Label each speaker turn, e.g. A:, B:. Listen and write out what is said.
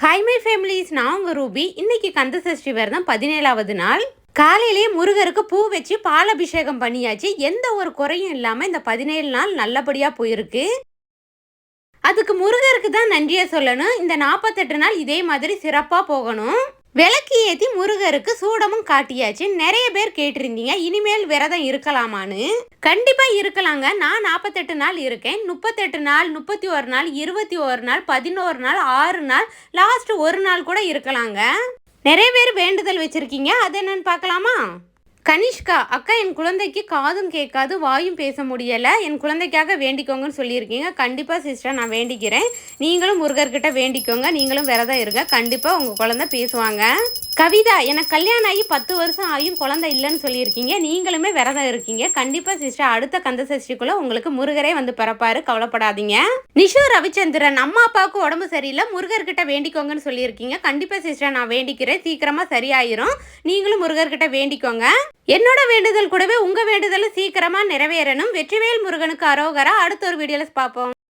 A: Hi my families நான் உங்கள் Ruby. இன்னைக்கு கந்த சஷ்டி விரதம் பதினேழாவது நாள். காலையிலேயே முருகருக்கு பூ வச்சு பாலாபிஷேகம் பண்ணியாச்சு. எந்த ஒரு குறையும் இல்லாமல் இந்த பதினேழு நாள் நல்லபடியாக போயிருக்கு. அதுக்கு முருகருக்கு தான் நன்றியை சொல்லணும். இந்த நாற்பத்தெட்டு நாள் இதே மாதிரி சிறப்பாக போகணும். விளக்கு ஏற்றி முருகருக்கு சூடமும் காட்டியாச்சு. நிறைய பேர் கேட்டிருந்தீங்க இனிமேல் விரதம் இருக்கலாமான்னு. கண்டிப்பாக இருக்கலாங்க. நான் நாற்பத்தெட்டு நாள் இருக்கேன். முப்பத்தெட்டு நாள் முப்பத்தி ஒரு நாள் இருபத்தி ஒரு நாள் பதினோரு நாள் ஆறு நாள் லாஸ்ட் ஒரு நாள் கூட இருக்கலாங்க. நிறைய பேர் வேண்டுதல் வச்சுருக்கீங்க. அது என்னன்னு பார்க்கலாமா? கனிஷ்கா அக்கா என் குழந்தைக்கு காதும் கேட்காது வாயும் பேச முடியலை. என் குழந்தைக்காக வேண்டிக்கோங்கன்னு சொல்லியிருக்கீங்க. கண்டிப்பாக சிஸ்டர் நான் வேண்டிக்கிறேன். நீங்களும் முருகர்கிட்ட வேண்டிக்கோங்க. நீங்களும் விரதம் இருங்க. கண்டிப்பாக உங்கள் குழந்தை பேசுவாங்க. கவிதா எனக்கு கல்யாணம் ஆகி பத்து வருஷம் ஆகியும் குழந்தை இல்லைன்னு சொல்லியிருக்கீங்க. நீங்களுமே விரதம் இருக்கீங்க. கண்டிப்பாக சிஸ்டர் அடுத்த கந்த சஷ்டிக்குள்ள உங்களுக்கு முருகரே வந்து பிறப்பாரு. கவலைப்படாதீங்க. நிஷு ரவிச்சந்திரன் அம்மா அப்பாவுக்கு உடம்பு சரியில்லை. முருகர்கிட்ட வேண்டிக்கோங்கன்னு சொல்லியிருக்கீங்க. கண்டிப்பாக சிஸ்டர் நான் வேண்டிக்கிறேன். சீக்கிரமாக சரியாயிரும். நீங்களும் முருகர்கிட்ட வேண்டிக்கோங்க. என்னோட வேண்டுதல் கூடவே உங்க வேண்டுதலும் சீக்கிரமா நிறைவேறணும். வெற்றிவேல் முருகனுக்கு அரோகரா. அடுத்த ஒரு வீடியோல பார்ப்போம்.